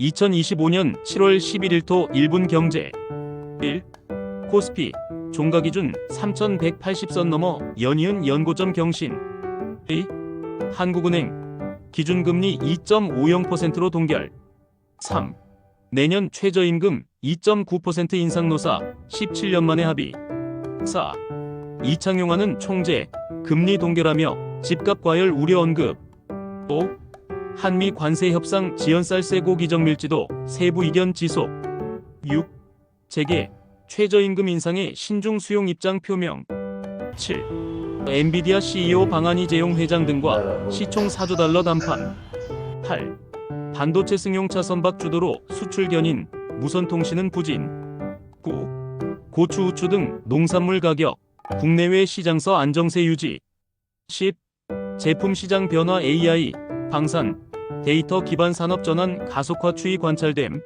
2025년 7월 11일토 1분 경제 1. 코스피 종가 기준 3180선 넘어 연이은 연고점 경신 2. 한국은행 기준금리 2.50%로 동결 3. 내년 최저임금 2.9% 인상 노사 17년 만에 합의 4. 이창용화는 총재 금리 동결하며 집값 과열 우려 언급 5. 한미 관세 협상 지연쌀 세고 기정 밀지도 세부 이견 지속 6. 재계 최저임금 인상의 신중 수용 입장 표명 7. 엔비디아 CEO 방한이 재용 회장 등과 시총 4조 달러 담판 8. 반도체 승용차 선박 주도로 수출 견인 무선통신은 부진 9. 고추 우추 등 농산물 가격 국내외 시장서 안정세 유지 10. 제품 시장 변화 AI 방산 데이터 기반 산업 전환 가속화 추이 관찰됨